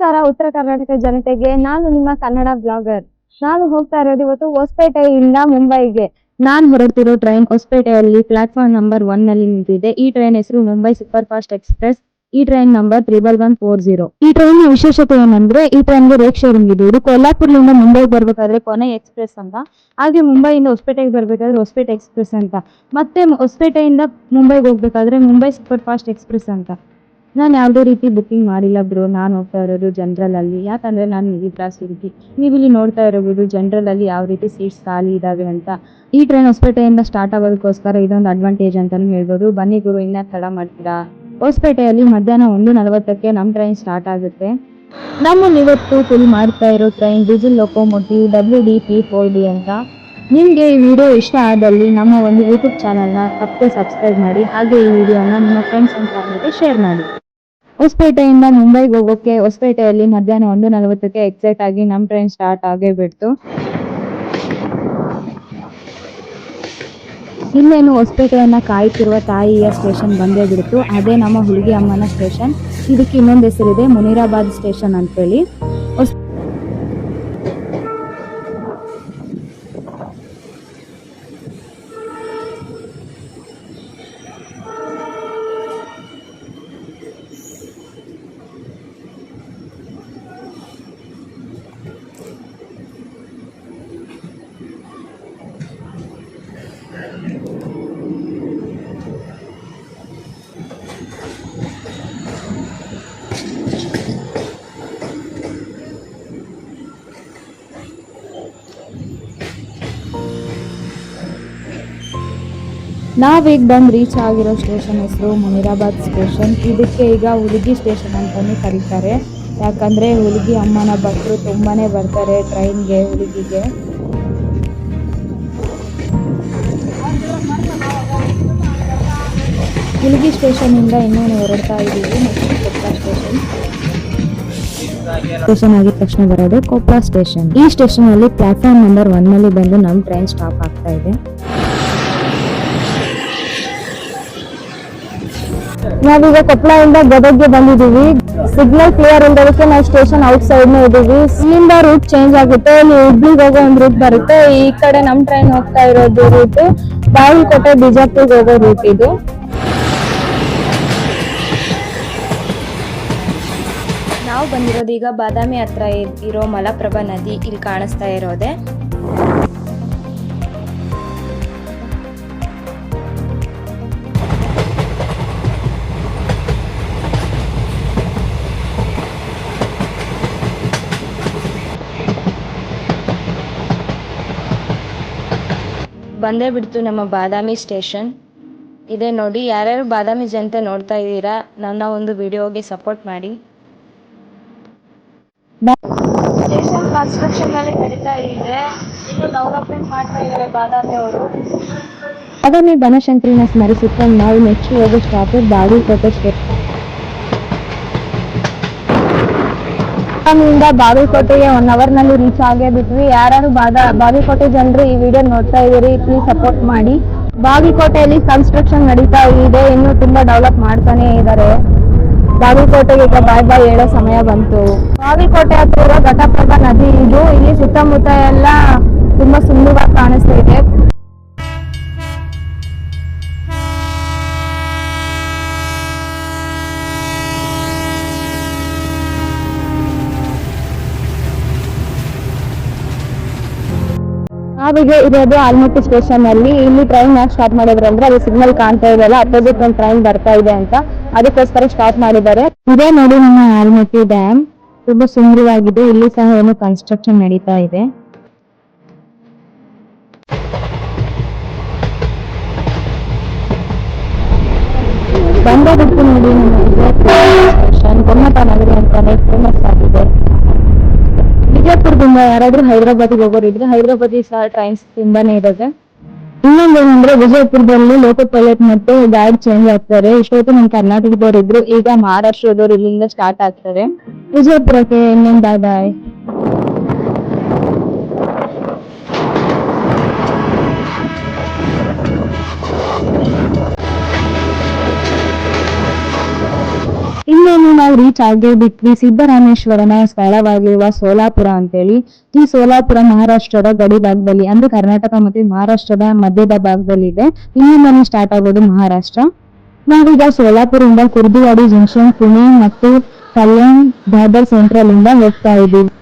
ನಮಸ್ಕಾರ, ಉತ್ತರ ಕರ್ನಾಟಕ ಜನತೆಗೆ. ನಾನು ನಿಮ್ಮ ಕನ್ನಡ ಬ್ಲಾಗರ್. ನಾನು ಹೋಗ್ತಾ ಇರೋದು ಇವತ್ತು ಹೊಸಪೇಟೆಯಿಂದ ಮುಂಬೈಗೆ. ನಾನ್ ಹೊರಡ್ತಿರೋ ಟ್ರೈನ್ ಹೊಸಪೇಟೆಯಲ್ಲಿ ಪ್ಲಾಟ್ಫಾರ್ಮ್ ನಂಬರ್ ಒನ್ನಲ್ಲಿ ನಿಂತಿದೆ. ಈ ಟ್ರೈನ್ ಹೆಸರು ಮುಂಬೈ ಸೂಪರ್ ಫಾಸ್ಟ್ ಎಕ್ಸ್ಪ್ರೆಸ್. ಈ train number triple one four zero. ಈ ಟ್ರೈನ್ ವಿಶೇಷತೆ ಏನಂದ್ರೆ, ಈ ಟ್ರೈನ್ಗೆ ರೇಕ್ ಶೇರಿಂಗ್ ಇದೆ. ಇದು ಮುಂಬೈಗೆ ಬರ್ಬೇಕಾದ್ರೆ ಕೊನೆ ಎಕ್ಸ್ಪ್ರೆಸ್ ಅಂತ. ಹಾಗೆ ಮುಂಬೈಯಿಂದ ಹೊಸಪೇಟೆಗೆ ಬರ್ಬೇಕಾದ್ರೆ ಹೊಸಪೇಟೆ ಎಕ್ಸ್ಪ್ರೆಸ್ ಅಂತ. ಮತ್ತೆ ಹೊಸಪೇಟೆಯಿಂದ ಮುಂಬೈಗೆ ಹೋಗ್ಬೇಕಾದ್ರೆ ಮುಂಬೈ ಸೂಪರ್ ಫಾಸ್ಟ್ ಎಕ್ಸ್ಪ್ರೆಸ್ ಅಂತ. ನಾನು ಯಾವುದೇ ರೀತಿ ಬುಕ್ಕಿಂಗ್ ಮಾಡಿಲ್ಲ ಬ್ರೋ ನಾನು ಹೋಗ್ತಾ ಇರೋದು ಜನರಲ್ ಅಲ್ಲಿ. ಯಾಕಂದ್ರೆ ನಾನು ಮಿಡಿಲ್ ಕ್ಲಾಸ್ ಹುಡುಗಿ ನೀವು ಇಲ್ಲಿ ನೋಡ್ತಾ ಜನರಲ್ ಅಲ್ಲಿ ಯಾವ ರೀತಿ ಸೀಟ್ಸ್ ಖಾಲಿ ಇದಾವೆ ಅಂತ. ಈ ಟ್ರೈನ್ ಹೊಸಪೇಟೆಯಿಂದ ಸ್ಟಾರ್ಟ್ ಆಗೋದಕ್ಕೋಸ್ಕರ ಇದೊಂದು ಅಡ್ವಾಂಟೇಜ್ ಅಂತಲೂ ಹೇಳ್ಬೋದು. ಬನ್ನಿ ಗುರು, ಇನ್ನ ತಡ ಮಾಡ್ತೀರಾ? ಹೊಸಪೇಟೆಯಲ್ಲಿ ಮಧ್ಯಾಹ್ನ ಒಂದು ನಲವತ್ತಕ್ಕೆ ನಮ್ಮ ಟ್ರೈನ್ ಸ್ಟಾರ್ಟ್ ಆಗುತ್ತೆ. ನಮ್ಮಲ್ಲಿ ಇವತ್ತು ಫುಲ್ ಮಾಡ್ತಾ ಇರೋ train diesel locomotive W D P four D ಅಂತ. ನಿಮಗೆ ಈ ವಿಡಿಯೋ ಇಷ್ಟ ಆದಲ್ಲಿ ನಮ್ಮ ಒಂದು ಯೂಟ್ಯೂಬ್ ಚಾನಲ್ನ ತಪ್ಪದೆ ಸಬ್ಸ್ಕ್ರೈಬ್ ಮಾಡಿ. ಹಾಗೆ ಈ ವಿಡಿಯೋನ ನಿಮ್ಮ ಫ್ರೆಂಡ್ಸ್ ಅಂತ ಶೇರ್ ಮಾಡಿ. ಹೊಸಪೇಟೆಯಿಂದ ಮುಂಬೈಗೆ ಹೋಗೋಕೆ ಹೊಸಪೇಟೆಯಲ್ಲಿ ಮಧ್ಯಾಹ್ನ ಒಂದು ನಲವತ್ತಕ್ಕೆ ಎಕ್ಸೈಟ್ ಆಗಿ ನಮ್ಮ ಟ್ರೈನ್ ಸ್ಟಾರ್ಟ್ ಆಗೇ ಬಿಡ್ತು. ಇನ್ನೇನು ಹೊಸಪೇಟೆಯನ್ನು ಕಾಯುತ್ತಿರುವ ತಾಯಿಯ ಸ್ಟೇಷನ್ ಬಂದೇ ಬಿಡ್ತು. ಅದೇ ನಮ್ಮ ಹುಡುಗಿ ಅಮ್ಮನ ಸ್ಟೇಷನ್ ಇದಕ್ಕೆ ಇನ್ನೊಂದು ಹೆಸರಿದೆ ಮುನಿರಾಬಾದ್ ಸ್ಟೇಷನ್ ಅಂತೇಳಿ. ನಾವೀಗ ಬಂದು ರೀಚ್ ಆಗಿರೋ ಸ್ಟೇಷನ್ ಹೆಸರು ಮುನಿರಾಬಾದ್ ಸ್ಟೇಷನ್ ಇದಕ್ಕೆ ಈಗ ಹುಲಿಗಿ ಸ್ಟೇಷನ್ ಅಂತಲೇ ಕರೀತಾರೆ. ಯಾಕಂದರೆ ಹುಲಿಗಿ ಅಮ್ಮನ ಭಕ್ತರು ತುಂಬಾ ಬರ್ತಾರೆ ಟ್ರೈನ್ಗೆ, ಹುಲಿಗಿಗೆ. ಹುಲಿಗಿ ಸ್ಟೇಷನ್ ಇಂದ ಇನ್ನೇನು ಹೊರಡ್ತಾ ಇದ್ದೀವಿ ಸ್ಟೇಷನ್ ಸ್ಟೇಷನ್ ಆಗಿದ ತಕ್ಷಣ ಬರೋದು ಕೊಪ್ಪಳ ಸ್ಟೇಷನ್ ಈ ಸ್ಟೇಷನ್ ಅಲ್ಲಿ ಪ್ಲಾಟ್ಫಾರ್ಮ್ ನಂಬರ್ ಒನ್ನಲ್ಲಿ ಬಂದು ನಮ್ ಟ್ರೈನ್ ಸ್ಟಾಪ್ ಆಗ್ತಾ ಇದೆ. ನಾವೀಗ ಕೊಪ್ಪಳದಿಂದ ಗದಗ್ಗೆ ಬಂದಿದ್ದೀವಿ. ಸಿಗ್ನಲ್ ಕ್ಲಿಯರ್ ಇಲ್ಲದಕ್ಕೆ ನಾವು ಸ್ಟೇಷನ್ ಔಟ್ ಸೈಡ್ ಇದ್ದೀವಿ. ಇಲ್ಲಿಂದ ರೂಟ್ ಚೇಂಜ್ ಆಗುತ್ತೆ. ಇಲ್ಲಿ ಹುಬ್ಳಿಗೆ ಹೋಗೋ ಒಂದು ರೂಟ್ ಬರುತ್ತೆ. ಈ ಕಡೆ ನಮ್ ಟ್ರೈನ್ ಹೋಗ್ತಾ ಇರೋದು ರೂಟ್ ಬಾಗಲಕೋಟೆ, ಬಿಜಾಪುರ್ಗೆ ಹೋಗೋ ರೂಟ್ ಇದು. ನಾವು ಬಂದಿರೋದು ಈಗ ಬಾದಾಮಿ ಹತ್ರ ಇರೋ ಮಲಪ್ರಭಾ ನದಿ. ಇಲ್ಲಿ ಕಾಣಿಸ್ತಾ ಇರೋದೆ. ಬಂದೇ ಬಿಡ್ತು ನಮ್ಮ ಬಾದಾಮಿ ಸ್ಟೇಷನ್. ಇದೆ ನೋಡಿ ಯಾರ್ಯಾರು ಬಾದಾಮಿ ಜನತೆ ನೋಡ್ತಾ ಇದ್ದೀರಾ ನನ್ನ ಒಂದು ವಿಡಿಯೋಗೆ ಸಪೋರ್ಟ್ ಮಾಡಿ. ಸ್ಟೇಷನ್ ಕನ್ಸ್ಟ್ರಕ್ಷನ್ ಅಲ್ಲಿ ನಡೀತಾ ಇದೆ. ಇನ್ನು ಡೆವಲಪ್ಮೆಂಟ್ ಮಾಡ್ತಾ ಇದ್ದಾರೆ ಬಾದಾಮಿ ಅವರು. ಬಾದಾಮಿ ಬನಶಂಕರಿನ ಸ್ಮರಿಸುತ್ತಾ ನಾವು ನೆಕ್ಸ್ಟ್ ಹೋಗೋ ಸ್ಟಾಪ್ ಬಾಗಲಕೋಟೆ ಸ್ಟೇಷನ್ ಬಾದಾಮಿಯಿಂದ ಬಾಗಲಕೋಟೆಗೆ ಒನ್ ಅವರ್ನಲ್ಲಿ ರೀಚ್ ಆಗೇ ಬಿಟ್ವಿ ಯಾರು ಬಾಗಲಕೋಟೆ ಜನರು ಈ ವಿಡಿಯೋ ನೋಡ್ತಾ ಇದೀರಿ ಪ್ಲೀಸ್ ಸಪೋರ್ಟ್ ಮಾಡಿ. ಬಾಗಲಕೋಟೆಯಲ್ಲಿ ಕನ್ಸ್ಟ್ರಕ್ಷನ್ ನಡೀತಾ ಇದೆ. ಇನ್ನು ತುಂಬಾ ಡೆವಲಪ್ ಮಾಡ್ತಾನೆ ಇದ್ದಾರೆ ಬಾಗಲಕೋಟೆಗೆ ಈಗ ಬಾಯ್ ಬಾಯ್ ಹೇಳೋ ಸಮಯ ಬಂತು. ಬಾಗಲಕೋಟೆ ಹತ್ರ ಘಟಪ್ರಭಾ ನದಿ ಇದು. ಇಲ್ಲಿ ಸುತ್ತಮುತ್ತ ಎಲ್ಲ ತುಂಬಾ ಸುಂದರವಾಗಿ ಕಾಣಿಸ್ತಾ ಇದೆ. ನಾವೀಗ ಇರೋದು ಆಲ್ಮಟ್ಟಿ ಸ್ಟೇಷನ್ ಅಲ್ಲಿ ಇಲ್ಲಿ ಟ್ರೈನ್ ಯಾಕೆ ಸ್ಟಾಪ್ ಮಾಡಿದ್ರು ಅಂದ್ರೆ ಅದು ಸಿಗ್ನಲ್ ಕಾಣ್ತಾ ಇದೆಯಲ್ಲ ಅಪೋಸಿಟ್ ಒಂದು ಟ್ರೈನ್ ಬರ್ತಾ ಇದೆ ಅಂತ. ಅದಕ್ಕೋಸ್ಕರ ಸ್ಟಾಪ್ ಮಾಡಿದ್ದಾರೆ. ಇದೇ ನೋಡಿ ನಮ್ಮ ಆಲ್ಮಟ್ಟಿ ಡ್ಯಾಮ್ ತುಂಬಾ ಸುಂದರವಾಗಿದೆ. ಇಲ್ಲಿ ಸಹ ಏನು ಕನ್ಸ್ಟ್ರಕ್ಷನ್ ನಡೀತಾ ಇದೆ. ಬಂದ ಬಿಟ್ಟು ನೋಡಿ ನಮ್ಮ ಗೊಮ್ಮಟ ನಗರಿ ಅಂತಾನೆ ವಿಜಯಪುರದಿಂದ ಯಾರಾದ್ರೂ ಹೈದರಾಬಾದ್ಗೆ ಹೋಗೋರು ಇದ್ರೆ ಹೈದರಾಬಾದ್ ಸಹ ಟ್ರೈನ್ಸ್ ತುಂಬಾನೇ ಇರುತ್ತೆ. ಇನ್ನೊಂದು ಏನಂದ್ರೆ ವಿಜಯಪುರದಲ್ಲಿ ಲೋಕಲ್ ಪೈಲಟ್ ಮತ್ತೆ ಗಾರ್ಡ್ ಚೇಂಜ್ ಆಗ್ತಾರೆ. ಇಷ್ಟೊತ್ತು ನಮ್ ಕರ್ನಾಟಕದವ್ರು ಇದ್ರು ಈಗ ಮಹಾರಾಷ್ಟ್ರದವ್ರು ಇಲ್ಲಿಂದ ಸ್ಟಾರ್ಟ್ ಆಗ್ತಾರೆ. ವಿಜಯಪುರಕ್ಕೆ ಇನ್ನೊಂದು ಬಾಯ್ ಬಾಯ್ ಇನ್ನೇನು ನಾವು ರೀಚ್ ಆಗೇ ಬಿಟ್ವಿ? ಸಿದ್ದರಾಮೇಶ್ವರನ ಸ್ಥಳವಾಗಿರುವ ಸೋಲಾಪುರ ಅಂತೇಳಿ. ಈ ಸೋಲಾಪುರ ಮಹಾರಾಷ್ಟ್ರದ ಗಡಿ ಭಾಗದಲ್ಲಿ, ಅಂದ್ರೆ ಕರ್ನಾಟಕ ಮತ್ತು ಮಹಾರಾಷ್ಟ್ರದ ಮಧ್ಯದ ಭಾಗದಲ್ಲಿದೆ ಇಲ್ಲಿಂದನೇ ಸ್ಟಾರ್ಟ್ ಆಗೋದು ಮಹಾರಾಷ್ಟ್ರ. ನಾವೀಗ ಸೋಲಾಪುರದಿಂದ ಕುರ್ದುವಾಡಿ ಜಂಕ್ಷನ್ ಪುಣೆ ಮತ್ತು ಕಲ್ಯಾಣ್ ದಾದರ್ ಸೆಂಟ್ರಲ್ ಇಂದ ಹೋಗ್ತಾ ಇದ್ದೀವಿ.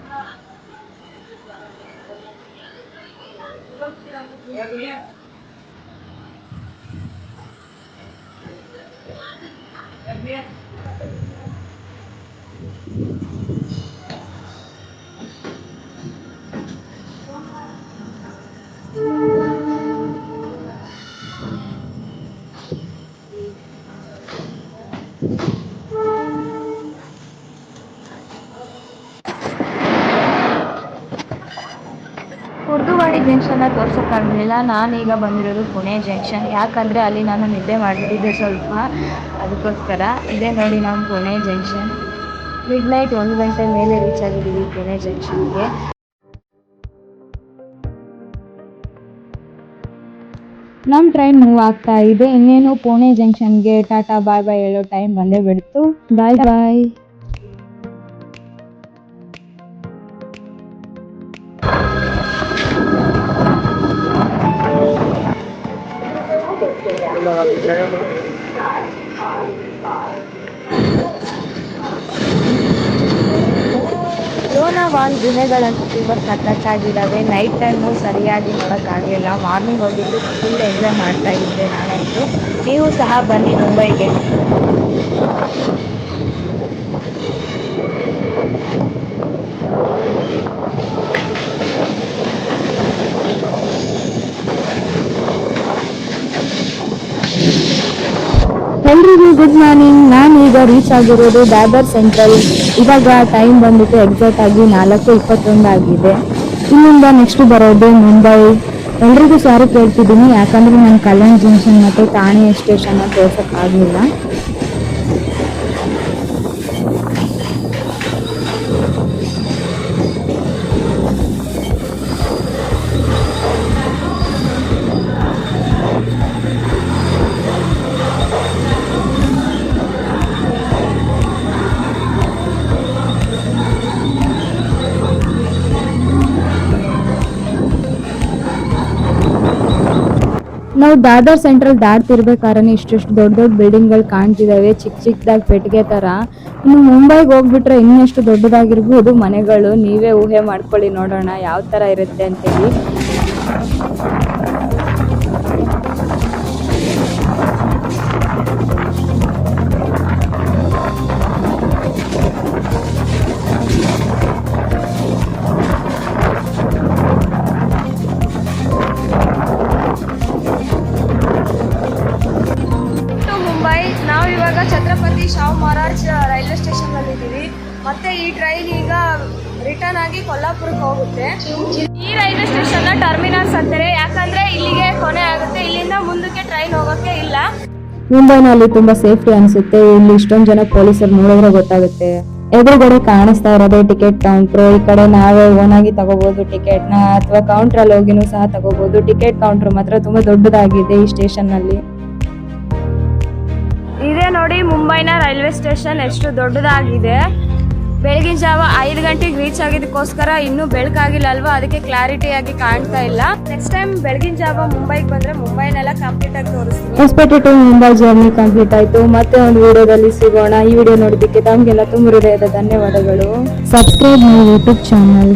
ಕುರ್ದುವಾಡಿ ಜಂಕ್ಷನ್ನ ತೋರ್ಸೋಕ್ಕಾಗಲಿಲ್ಲ. ನಾನೀಗ ಬಂದಿರೋದು ಪುಣೆ ಜಂಕ್ಷನ್. ಯಾಕಂದರೆ ಅಲ್ಲಿ ನಾನು ನಿದ್ದೆ ಮಾಡಿಬಿಟ್ಟಿದ್ದೆ ಸ್ವಲ್ಪ. ಅದಕ್ಕೋಸ್ಕರ. ಇದೇ ನೋಡಿ ನಮ್ಮ ಪುಣೆ ಜಂಕ್ಷನ್. ಮಿಡ್ ನೈಟ್ ಒಂದು ಗಂಟೆ ಮೇಲೆ ರೀಚ್ ಆಗಿದ್ದೀವಿ ಪುಣೆ ಜಂಕ್ಷನ್ಗೆ ನಮ್ಮ ಟ್ರೈನ್ ಮೂವ್ ಆಗ್ತಾ ಇದೆ. ಇನ್ನೇನು ಪುಣೆ ಜಂಕ್ಷನ್ಗೆ ಟಾಟಾ ಬಾಯ್ ಬಾಯ್ ಹೇಳೋ ಟೈಮ್ ಬಂದೇ ಬಿಡ್ತು. ಬಾಯ್ ಬಾಯ್ ಲೋನಾವಾಲ್ ಗುಹೆಗಳಂತೂ ತುಂಬ ಸಖತ್ತಾಗಿದ್ದಾವೆ ನೈಟ್ ಟೈಮು ಸರಿಯಾಗಿ ನೋಡೋಕ್ಕಾಗಲಿಲ್ಲ ಮಾರ್ನಿಂಗ್ ಹೋಗಿದ್ದು ಫುಲ್ ಎಂಜಾಯ್ ಮಾಡ್ತಾ ಇದ್ದೆ ನಾನಂತೂ. ನೀವು ಸಹ ಬನ್ನಿ ಮುಂಬೈಗೆ. ಎಲ್ರಿಗೂ ಗುಡ್ ಮಾರ್ನಿಂಗ್ ನಾನು ಈಗ ರೀಚ್ ಆಗಿರೋದು ದಾದರ್ ಸೆಂಟ್ರಲ್ ಇವಾಗ ಟೈಮ್ ಬಂದ್ಬಿಟ್ಟು ಎಕ್ಸಾಕ್ಟ್ ಆಗಿ ನಾಲ್ಕು ಇಪ್ಪತ್ತೊಂದು ಆಗಿದೆ. ಇಲ್ಲಿಂದ ನೆಕ್ಸ್ಟ್ ಬರೋದು ಮುಂಬೈ ಎಲ್ರಿಗೂ ಸಾರಿ ಕೇಳ್ತಿದ್ದೀನಿ. ಯಾಕಂದ್ರೆ ನಾನು ಕಲ್ಯಾಣ್ ಜಂಕ್ಷನ್ ಮತ್ತು ಠಾಣೆ ಸ್ಟೇಷನ್ನ ತೋರ್ಸೋಕ್ಕಾಗಲಿಲ್ಲ ನಾವು ದಾದರ್ ಸೆಂಟ್ರಲ್ ದಾಟ್ತಿರ್ಬೇಕಾದ್ರೆ ಇಷ್ಟಿಷ್ಟು ದೊಡ್ಡ ದೊಡ್ಡ ಬಿಲ್ಡಿಂಗ್ಗಳು ಕಾಣ್ತಿದಾವೆ. ಚಿಕ್ಕ ಚಿಕ್ಕದಾಗಿ ಪೆಟ್ಟಿಗೆ ತರ. ಇನ್ನು ಮುಂಬೈಗೆ ಹೋಗ್ಬಿಟ್ರೆ ಇನ್ನೆಷ್ಟು ದೊಡ್ಡದಾಗಿರ್ಬೋದು ಮನೆಗಳು. ನೀವೇ ಊಹೆ ಮಾಡ್ಕೊಳ್ಳಿ ನೋಡೋಣ ಯಾವ ತರ ಇರುತ್ತೆ ಅಂತೇಳಿ. ರೈಲ್ವೆ ಸ್ಟೇಷನ್ ಮತ್ತೆ ಈ ಟ್ರೈನ್ ಈಗ ರಿಟರ್ನ್ ಆಗಿ ಕೊಲ್ಲಾಪುರಕ್ಕೆ ಹೋಗುತ್ತೆ. ಈ ರೈಲ್ವೆ ಸ್ಟೇಷನ್ ಟರ್ಮಿನಲ್ಸ್ ಅಂತಾರೆ ಯಾಕಂದ್ರೆ ಇಲ್ಲಿಗೆ ಕೊನೆ ಆಗುತ್ತೆ. ಇಲ್ಲಿಂದ ಮುಂದಕ್ಕೆ ಟ್ರೈನ್ ಹೋಗೋಕೆ ಇಲ್ಲ. ಮುಂಬೈನಲ್ಲಿ ತುಂಬಾ ಸೇಫ್ಟಿ ಅನಿಸುತ್ತೆ. ಇಲ್ಲಿ ಇಷ್ಟೊಂದು ಜನ ಪೊಲೀಸರು ನೋಡಿದ್ರೆ ಗೊತ್ತಾಗುತ್ತೆ. ಎದುರುಗಡೆ ಕಾಣಿಸ್ತಾ ಇರೋದೇ ಟಿಕೆಟ್ ಕೌಂಟರ್ ಈ ಕಡೆ ನಾವೇ ಓನ್ ಆಗಿ ತಗೋಬಹುದು ಟಿಕೆಟ್ನ, ಅಥವಾ ಕೌಂಟರ್ ಅಲ್ಲಿ ಹೋಗಿನೂ ಸಹ ತಗೋಬಹುದು ಟಿಕೆಟ್ ಕೌಂಟರ್ ಮಾತ್ರ ತುಂಬಾ ದೊಡ್ಡದಾಗಿದೆ ಈ ಸ್ಟೇಷನ್ನಲ್ಲಿ ನೋಡಿ ಮುಂಬೈನ ರೈಲ್ವೆ ಸ್ಟೇಷನ್ ಎಷ್ಟು ದೊಡ್ಡದಾಗಿದೆ. ಬೆಳಗಿನ ಜಾವ ಐದು ಗಂಟೆಗೆ ರೀಚ್ ಆಗಿದ್ದಕ್ಕೋಸ್ಕರ ಇನ್ನೂ ಬೆಳಕಾಗಿಲ್ಲ ಅಲ್ವಾ? ಅದಕ್ಕೆ ಕ್ಲಾರಿಟಿ ಆಗಿ ಕಾಣ್ತಾ ಇಲ್ಲ. ನೆಕ್ಸ್ಟ್ ಟೈಮ್ ಬೆಳಗಿನ ಜಾವ ಮುಂಬೈಗೆ ಬಂದ್ರೆ ಮುಂಬೈನೆಲ್ಲ ಕಂಪ್ಲೀಟ್ ಆಗಿ ತೋರಿಸ್ತೀನಿ. ಟು ಮುಂಬೈ ಜರ್ನಿ ಕಂಪ್ಲೀಟ್ ಆಯ್ತು. ಮತ್ತೆ ಒಂದು ವಿಡಿಯೋದಲ್ಲಿ ಸಿಗೋಣ. ಈ ವಿಡಿಯೋ ನೋಡಿದ್ದಕ್ಕೆ ತಮಗೆಲ್ಲ ತುಂಬ ಹೃದಯದ ಧನ್ಯವಾದಗಳು. Subscribe my YouTube channel